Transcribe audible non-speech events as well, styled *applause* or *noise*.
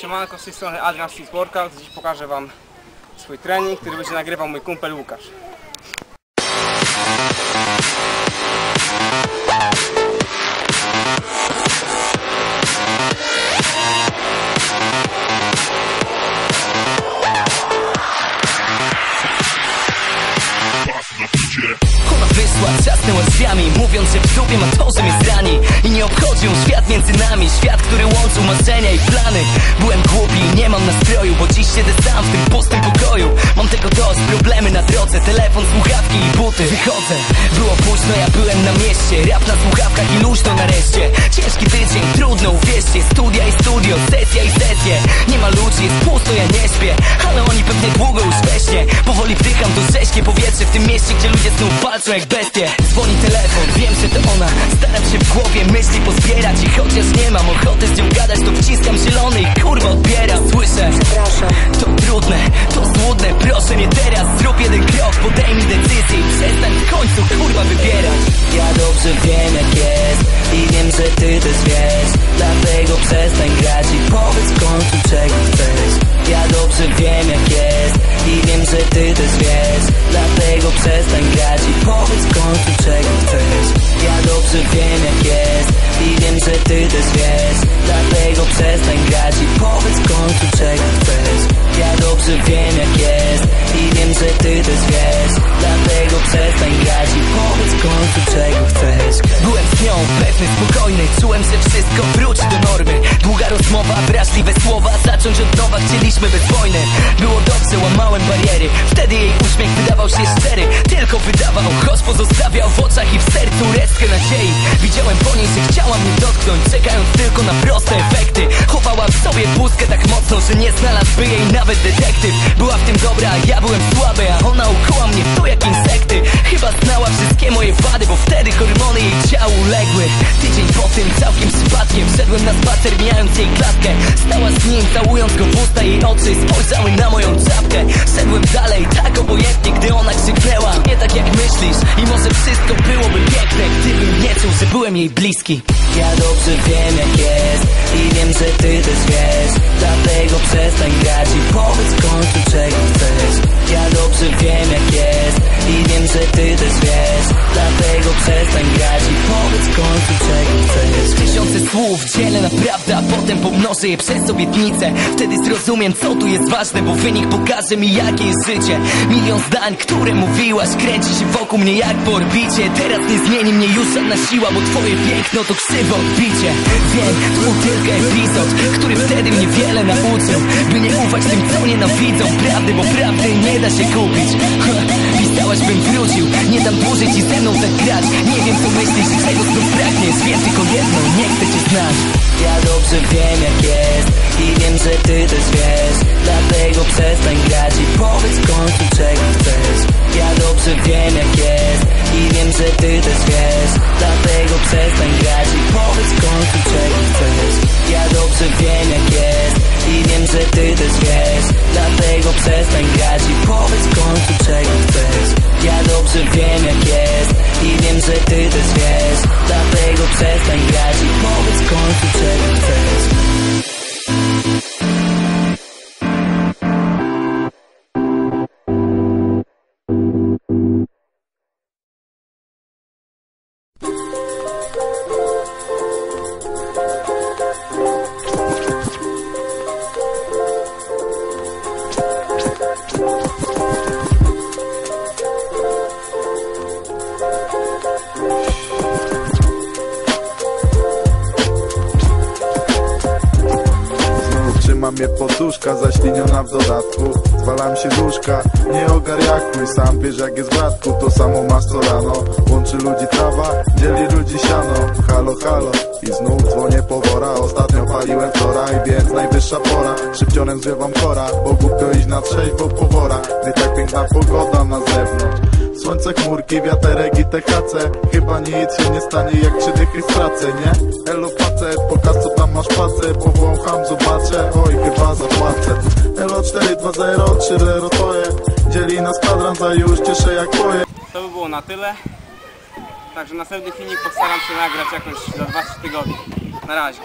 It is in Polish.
Siemanko, z tej strony Adrian Street Workout. Dziś pokażę Wam swój trening, który będzie nagrywał mój kumpel Łukasz. Ona wyszła, trzasnęła drzwiami Mówiąc, że w dupie ma Świat, który łączył marzenia i plany. Byłem głupi, nie mam nastroju Bo dziś siedzę sam w tym pustym pokoju. Mam tego dość, problemy na drodze Telefon, słuchawki i buty. Wychodzę, było późno, ja byłem na mieście. Rap na słuchawkach i luźno nareszcie. Ciężki tydzień, trudno, uwierzcie. Studia i studio, sesja i sesje. Nie ma ludzi, jest pusto, ja nie śpię. Ale oni pewnie długo już Powoli wdycham to rzeźkie powietrze W tym mieście, gdzie ludzie znów walczą jak bestie. Dzwoni telefon, wiem, że to ona. Staram się w głowie myśli pozbierać I chociaż nie mam ochoty z nią gadać To wciskam zielony i kurwa odbieram. Słyszę, to trudne, to złudne Proszę mnie teraz, zrób jeden krok Podejmij decyzję i przestań w końcu kurwa wybierać. Ja dobrze wiem jak jest I wiem, że ty też wiesz. Dlatego przestań grać i powiedz w końcu czego chcesz. Ja dobrze wiem jak jest że ty też wiesz. Dlatego przestań grać i powiedz w końcu czego chcesz. Ja dobrze wiem jak jest I wiem, że ty też wiesz. Dlatego przestań grać i powiedz w końcu czego chcesz. Ja dobrze wiem jak jest I wiem, że ty też wiesz. Dlatego przestań grać i powiedz w końcu czego chcesz. Byłem z nią pewny, spokojny Czułem, że wszystko wróci Wydawał, choć pozostawiał w oczach i w sercu resztkę nadziei. Widziałem po niej, że chciała mnie dotknąć Czekając tylko na proste efekty. Chowała w sobie pustkę tak mocno, że nie znalazłby jej nawet detektyw. Była w tym dobra, ja byłem słaby A ona ukuła mnie to jak insekty. Chyba znała wszystkie moje wady Bo wtedy hormony jej ciału uległy. Tydzień po tym całkiem przypadkiem Wszedłem na spacer mijając jej klatkę. Stała z nim całując go w usta Jej oczy spojrzały na moją czapkę. Szedłem dalej tak obojętnie byłem jej bliski. Ja dobrze wiem jak jest I wiem, że ty też przestań grać I powiedz w końcu czego chcesz Tysiące słów dzielę naprawdę A potem pomnożę je przez obietnicę Wtedy zrozumiem co tu jest ważne Bo wynik pokaże mi jakie jest życie. Milion zdań, które mówiłaś Kręci się wokół mnie jak po orbicie. Teraz nie zmieni mnie już żadna siła Bo twoje piękno to krzywe odbicie. Wiem, to był tylko epizod Który wtedy mnie wiele nauczył By nie ufać tym co nienawidzą. Prawdy, bo prawdy nie da się kupić. *laughs* Pisałaś bym wrócił. Nie dam dłużej ci ze mną tak grać Nie wiem co myślisz, czego znów pragniesz Wiem tylko jedno, nie chcę cię znać. Ja dobrze wiem jak jest I wiem, że ty też wiesz. Dlatego przestań grać I powiedz w końcu czego chcesz. Ja dobrze wiem jak jest I wiem, że ty też wiesz. Dlatego przestań mnie poduszka, zaśliniona w dodatku. Zwalam się łóżka, nie ogarjakuj Sam wiesz jak jest bratku, to samo masz co rano. Łączy ludzi trawa, dzieli ludzi siano. Halo, halo i znów dzwonię po wora Ostatnio paliłem wczoraj, więc najwyższa pora. Szybcionem zwiewam kora, bo głupio iść na trzeźwo po wora Gdy tak piękna pogoda na zewnątrz. Słońce, chmurki, wiaterek i THC Chyba nic się nie stanie jak trzy dychy stracę, nie? Elo facet, pokaż co masz pacę Powącham, zobaczę, oj chyba zapłacę Elo 420, 3 lero to je Dzieli nas kwadrans, a już cieszę jak twoje To by było na tyle. Także następny filmik postaram się nagrać jakoś za 2-3 tygodnie. Na razie.